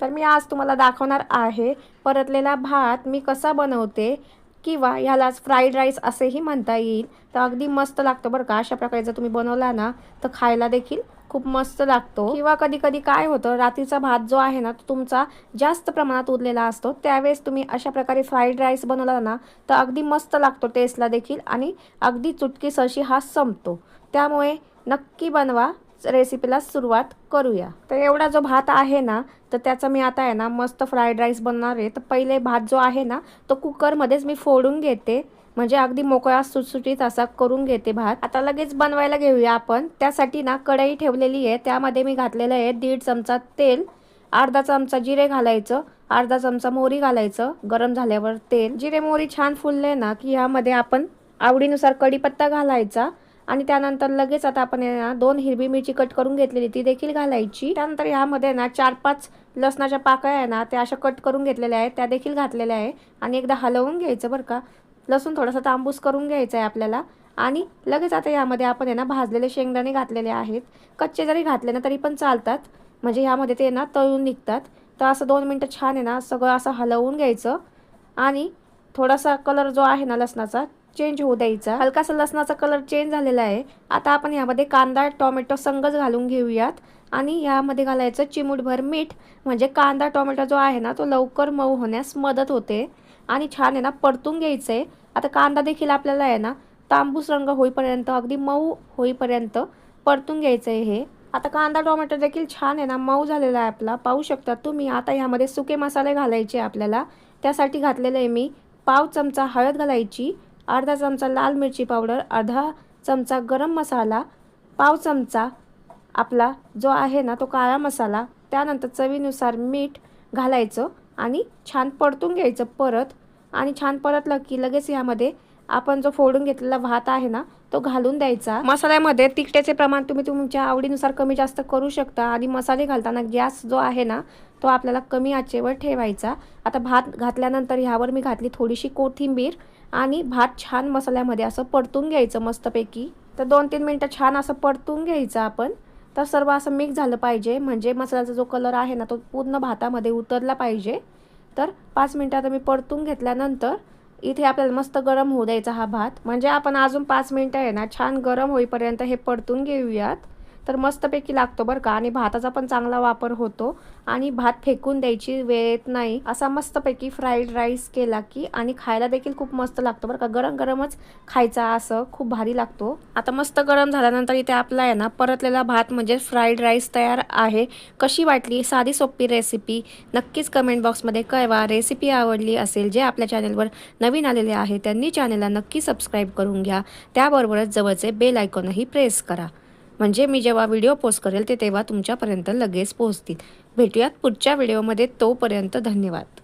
तर मी आज तुम्हाला दाखवणार आहे परतलेला भात मी कसा बनवते किंवा ह्यालाच फ्राईड राईस असेही म्हणता येईल. तर अगदी मस्त लागतं बरं का. अशा प्रकारे जर तुम्ही बनवला ना तर खायला देखील खूप मस्त लागतो. किंवा कधी कधी काय होतं रात्रीचा भात जो आहे ना तो तुमचा जास्त प्रमाणात उरलेला असतो. त्यावेळेस तुम्ही अशा प्रकारे फ्राईड राईस बनवला ना तर अगदी मस्त लागतो टेस्टला देखील आणि अगदी चुटकीस अशी हा संपतो. त्यामुळे नक्की बनवा. रेसिपीला सुरुवात करूया. तर एवढा जो भात आहे ना तर त्याचा मी आता आहे ना मस्त फ्राईड राईस बनणार आहे. तर पहिले भात जो आहे ना तो कुकरमध्येच मी फोडून घेते. म्हणजे अगदी मोकळा सुटसुटीत असा करून घेते भात. आता लगेच बनवायला घेऊया आपण. त्यासाठी ना कढई ठेवलेली आहे. त्यामध्ये मी घातलेलं आहे दीड चमचा तेल अर्धा चमचा जिरे घालायचं अर्धा चमचा मोहरी घालायचं गरम झाल्यावर तेल. जिरे मोहरी छान फुलले ना की ह्यामध्ये आपण आवडीनुसार कढीपत्ता घालायचा. आणि त्यानंतर लगेच आता आपण आहे ना दोन हिरवी मिरची कट करून घेतलेली ती देखील घालायची. त्यानंतर ह्यामध्ये ना चार पाच लसणाच्या पाकळ्या आहे ना त्या अशा कट करून घेतलेल्या आहेत त्या देखील घातलेल्या आहे. आणि एकदा हलवून घ्यायचं बरं का. लसूण थोडासा तांबूस करून घ्यायचा आहे आपल्याला. आणि लगेच आता यामध्ये आपण आहे ना भाजलेले शेंगदाणे घातलेले आहेत. कच्चे जरी घातले ना तरी पण चालतात. म्हणजे ह्यामध्ये ते ना तळून निघतात. तर असं दोन मिनटं छान आहे ना सगळं असं हलवून घ्यायचं. आणि थोडासा कलर जो आहे ना लसणाचा चेंज होऊ द्यायचा. हलकासा लसणाचा कलर चेंज झालेला आहे. आता आपण यामध्ये कांदा टोमॅटो संगच घालून घेऊयात. आणि यामध्ये घालायचं चिमूटभर मीठ. म्हणजे कांदा टोमॅटो जो आहे ना तो लवकर मऊ होण्यास मदत होते. आणि छान आहे ना परतून घ्यायचं आहे आता कांदा देखील आपल्याला आहे ना तांबूस रंग होईपर्यंत अगदी मऊ होईपर्यंत परतून घ्यायचं आहे हे. आता कांदा टोमॅटो देखील छान आहे ना मऊ झालेला आहे आपला. पाहू शकता तुम्ही आता ह्यामध्ये सुके मसाले घालायचे आपल्याला. त्यासाठी घातलेले आहे मी पाव चमचा हळद घालायची. अर्धा चमचा लाल मिरची पावडर अर्धा चमचा गरम मसाला पाव चमचा आपला जो आहे ना तो काळा मसाला त्यानंतर चवीनुसार मीठ घालायचं आणि छान परतून घ्यायचं परत. आणि छान परतलं की लगेच यामध्ये आपण जो फोडून घेतलेला भात आहे ना तो घालून द्यायचा. मसाल्यामध्ये तिखट्याचे प्रमाण तुम्ही तुमच्या आवडीनुसार कमी जास्त करू शकता आणि मसाले घालताना गॅस जो आहे ना तो आपल्याला कमी आचेवर ठेवायचा. आता भात घातल्यानंतर ह्यावर मी घातली थोडीशी कोथिंबीर. आणि भात छान मसाल्यामध्ये असं परतून घ्यायचं मस्तपैकी. तर दोन तीन मिनटं छान असं परतून घ्यायचं आपण. तर सर्व असं मिक्स झालं पाहिजे. म्हणजे मसाल्याचा जो कलर आहे ना तो पूर्ण भातामध्ये उतरला पाहिजे. तर पाच मिनटं आता मी परतून घेतल्यानंतर इथे आपल्याला मस्त गरम होऊ द्यायचा हा भात. म्हणजे आपण अजून पाच मिनटं आहे ना छान गरम होईपर्यंत हे परतून घेऊयात. तर मस्तपैकी लागतो बरं का. आणि भाताचा पण चांगला वापर होतो. आणि भात फेकून द्यायची वेळ येत नाही. असा मस्तपैकी फ्राईड राईस केला की आणि खायला देखील खूप मस्त लागतो बरं का. गरम गरमच खायचा असं खूप भारी लागतो. आता मस्त गरम झाल्यानंतर इथे आपला आहे ना परतलेला भात म्हणजे फ्राईड राईस तयार आहे. कशी वाटली? साधी सोपी रेसिपी नक्कीच कमेंट बॉक्समध्ये कळवा. रेसिपी आवडली असेल जे आपल्या चॅनलवर नवीन आलेले आहे त्यांनी चॅनलला नक्की सबस्क्राईब करून घ्या. त्याबरोबरच जवळचे बेल आयकॉनही प्रेस करा. म्हणजे मी जेव्हा व्हिडिओ पोस्ट करेल ते तेव्हा तुमच्यापर्यंत लगेच पोहोचतील. भेटूयात पुढच्या व्हिडिओमध्ये तोपर्यंत धन्यवाद.